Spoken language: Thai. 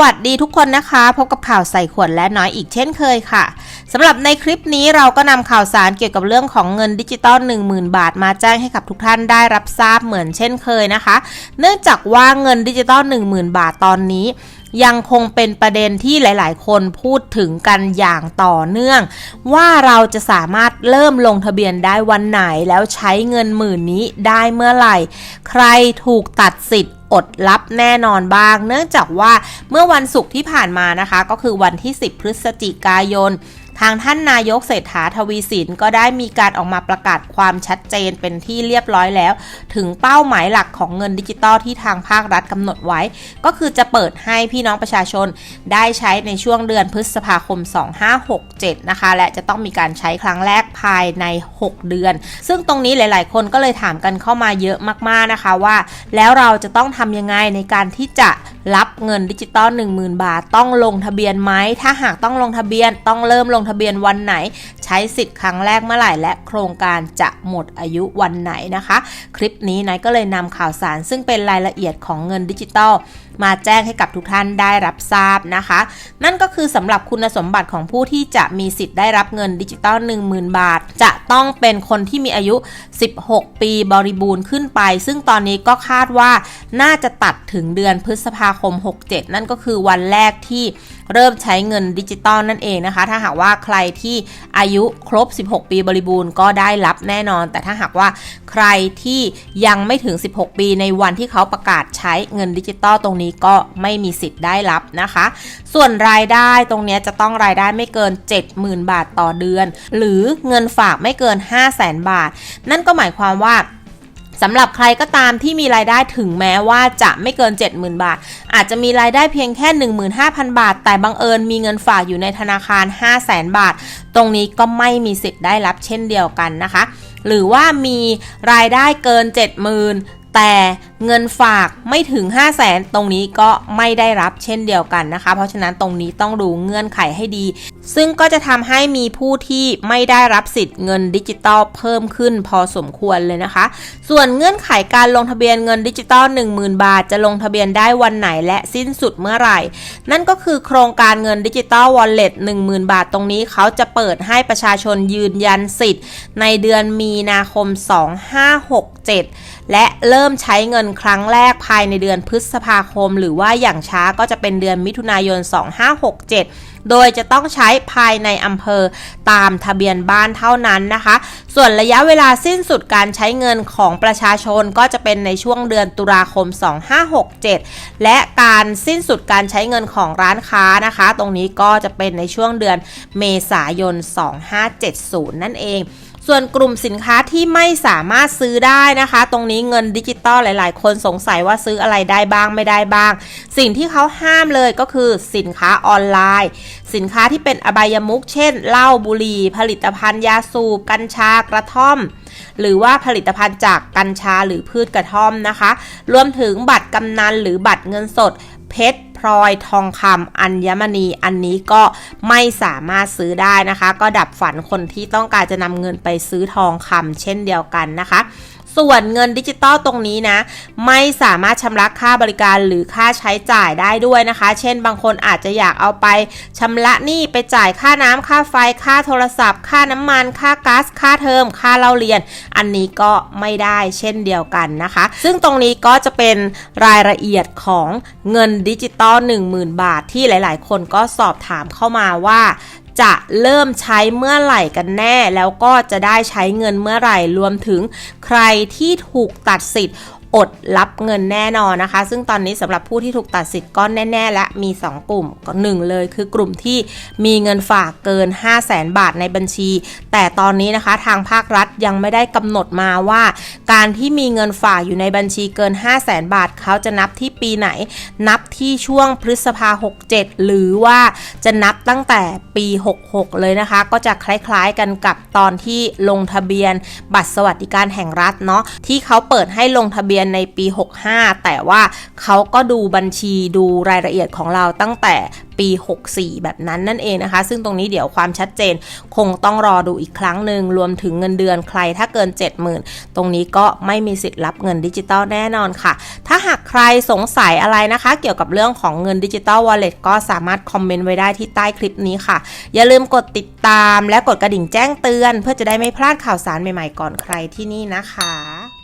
วัสดีทุกคนนะคะ พบกับข่าวใส่ขวดและน้อยอีกเช่นเคยค่ะสำหรับในคลิปนี้เราก็นำข่าวสารเกี่ยวกับเรื่องของเงินดิจิตอล10,000 บาท มาแจ้งให้กับทุกท่านได้รับทราบเหมือนเช่นเคยนะคะ เนื่องจากว่าเงินดิจิตอล10,000 บาทตอนนี้ยังคงเป็นประเด็นที่หลาย ๆ คนพูดถึงกันอย่างต่อเนื่อง ว่าเราจะสามารถเริ่มลงทะเบียนได้วันไหนแล้วใช้เงินหมื่นนี้ได้เมื่อไหร่ ใครถูกตัดสิทธิ์ อดรับแน่นอนบ้าง เนื่องจากว่าเมื่อวันศุกร์ที่ผ่านมานะคะ ก็คือวันที่ 10 พฤศจิกายน ทางท่านนายกเศรษฐาทวีสินก็ได้มีการออกมาประกาศความชัดเจนเป็นที่เรียบร้อยแล้ว ถึงเป้าหมายหลักของเงินดิจิตอลที่ทางภาครัฐกำหนดไว้ ก็คือจะเปิดให้พี่น้องประชาชนได้ใช้ในช่วงเดือนพฤษภาคม 2567 นะคะ และจะต้องมีการใช้ครั้งแรกภายใน 6 เดือน ซึ่งตรงนี้หลาย ๆ คนก็เลยถามกันเข้ามาเยอะมาก ๆ นะคะว่า แล้วเราจะต้องทำยังไงในการที่จะ รับเงินดิจิตอล10,000 บาท ต้องลงทะเบียนไหม ถ้าหากต้องลงทะเบียนต้องเริ่มลงทะเบียนวันไหน ใช้สิทธิ์ครั้งแรกเมื่อไหร่และโครงการจะหมดอายุวันไหนนะคะ คลิปนี้นายก็เลยนำข่าวสารซึ่งเป็นรายละเอียดของเงินดิจิตอล มาแจ้งให้กับทุกท่านได้รับทราบนะคะ นั่นก็คือสำหรับคุณสมบัติของผู้ที่จะมีสิทธิ์ได้รับเงินดิจิตอล10,000 บาท จะต้องเป็นคนที่มีอายุ 16 ปีบริบูรณ์ขึ้นไป ซึ่งตอนนี้ก็คาดว่าน่าจะตัดถึงเดือนพฤษภาคม 67 นั่นก็คือวันแรกที่ เริ่มใช้เงินดิจิตอลนั่นเองนะคะ ถ้าหากว่าใครที่อายุครบ 16 ปีบริบูรณ์ก็ได้รับแน่นอน แต่ถ้าหากว่าใครที่ยังไม่ถึง 16 ปีในวันที่เขาประกาศใช้เงินดิจิตอลตรงนี้ก็ไม่มีสิทธิ์ได้รับนะคะ ส่วนรายได้ตรงนี้จะต้องรายได้ไม่เกิน 70,000 บาทต่อเดือน หรือเงินฝากไม่เกิน 500,000 บาท นั่นก็หมายความว่า สำหรับใครก็ตามที่มีรายได้ถึงแม้ว่าจะไม่เกิน 70,000 บาท อาจจะมีรายได้เพียงแค่ 15,000 บาท แต่บังเอิญมีเงินฝากอยู่ในธนาคาร 500,000 บาท ตรงนี้ก็ไม่มีสิทธิ์ได้รับเช่นเดียวกันนะคะ หรือว่ามีรายได้เกิน 70,000 แต่ เงินฝากไม่ถึง 5 0 0แสนตรงนี้ก็ไม่ได้รับเช่นเดียวกันนะคะ เพราะฉะนั้นตรงนี้ต้องดูเงื่อนไขให้ดี ซึ่งก็จะทำให้มีผู้ที่ไม่ได้รับสิทธิ์เงินดิจิตอลเพิ่มขึ้นพอสมควรเลยนะคะ ส่วนเงื่อนไขการลงทะเบียนเงินดิจิตอล10,000 บาท จะลงทะเบียนได้วันไหนและสิ้นสุดเมื่อไหร่ นั่นก็คือโครงการเงินดิจิตอลวอลเล็ต10,000 บาทตรงนี้เขาจะเปิดให้ประชาชนยืนยันสิทธิ์ ในเดือนมีนาคม 2567 และเริ่มใช้เงินครั้งแรกภายในเดือนพฤษภาคม หรือว่าอย่างช้าก็จะเป็นเดือนมิถุนายน 2567 โดยจะต้องใช้ภายในอำเภอตามทะเบียนบ้านเท่านั้นนะคะ ส่วนระยะเวลาสิ้นสุดการใช้เงินของประชาชนก็จะเป็นในช่วงเดือนตุลาคม 2567 และการสิ้นสุดการใช้เงินของร้านค้านะคะ ตรงนี้ก็จะเป็นในช่วงเดือนเมษายน 2570 นั่นเอง ส่วนกลุ่มสินค้าที่ไม่สามารถซื้อได้นะคะ ตรงนี้เงินดิจิตอลหลาย ๆ คนสงสัยว่าซื้ออะไรได้บ้างไม่ได้บ้าง สิ่งที่เขาห้ามเลยก็คือสินค้าออนไลน์ สินค้าที่เป็นอบายมุกเช่นเหล้าบุหรี่ ผลิตภัณฑ์ยาสูบกัญชากระท่อม หรือว่าผลิตภัณฑ์จากกัญชาหรือพืชกระท่อมนะคะ รวมถึงบัตรกำนันหรือบัตรเงินสดเพชร พลอยทองคำอัญมณีอันนี้ก็ไม่สามารถซื้อได้นะคะ ก็ดับฝันคนที่ต้องการจะนำเงินไปซื้อทองคำเช่นเดียวกันนะคะ ส่วนเงินดิจิตอลตรงนี้นะ ไม่สามารถชำระค่าบริการหรือค่าใช้จ่ายได้ด้วยนะคะ เช่นบางคนอาจจะอยากเอาไปชำระหนี้ไปจ่ายค่าน้ำค่าไฟ ค่าโทรศัพท์ ค่าน้ำมัน ค่าก๊าซค่าเทอม ค่าเล่าเรียน อันนี้ก็ไม่ได้เช่นเดียวกันนะคะ ซึ่งตรงนี้ก็จะเป็นรายละเอียดของเงินดิจิตอล10,000 บาท ที่หลาย ๆ คนก็สอบถามเข้ามาว่า จะเริ่มใช้เมื่อไหร่กันแน่ แล้วก็จะได้ใช้เงินเมื่อไหร่รวมถึงใครที่ถูกตัดสิทธิ์ อดรับเงินแน่นอนนะคะ ซึ่งตอนนี้สำหรับผู้ที่ถูกตัดสิทธิ์ก็แน่ ๆ และมี 2 กลุ่มก็หนึ่งเลยคือกลุ่มที่มีเงินฝากเกิน 5 0 0แสนบาทในบัญชี แต่ตอนนี้นะคะทางภาครัฐยังไม่ได้กำหนดมาว่า การที่มีเงินฝากอยู่ในบัญชีเกิน 5 0 0แสนบาทเขาจะนับที่ปีไหน นับที่ช่วงพฤษภา 67 หรือว่าจะนับตั้งแต่ปี 66 เลยนะคะ ก็จะคล้ายๆกันกับตอนที่ลงทะเบียน บัตรสวัสดิการแห่งรัฐเนาะที่เขาเปิดให้ลงทะเบียนยนในปี 65 แต่ว่าเขาก็ดูบัญชีดูรายละเอียดของเราตั้งแต่ปี 64 แบบนั้นนั่นเองนะคะ ซึ่งตรงนี้เดี๋ยวความชัดเจนคงต้องรอดูอีกครั้งหนึ่งรวมถึงเงินเดือนใครถ้าเกิน 70,000 ตรงนี้ก็ไม่มีสิทธิ์รับเงินดิจิตอลแน่นอนค่ะ ถ้าหากใครสงสัยอะไรนะคะ เกี่ยวกับเรื่องของเงินดิจิตอลวอลเล็ตก็สามารถคอมเมนต์ไว้ได้ที่ใต้คลิปนี้ค่ะ อย่าลืมกดติดตามและกดกระดิ่งแจ้งเตือน เพื่อจะได้ไม่พลาดข่าวสารใหม่ๆก่อนใครที่นี่นะคะ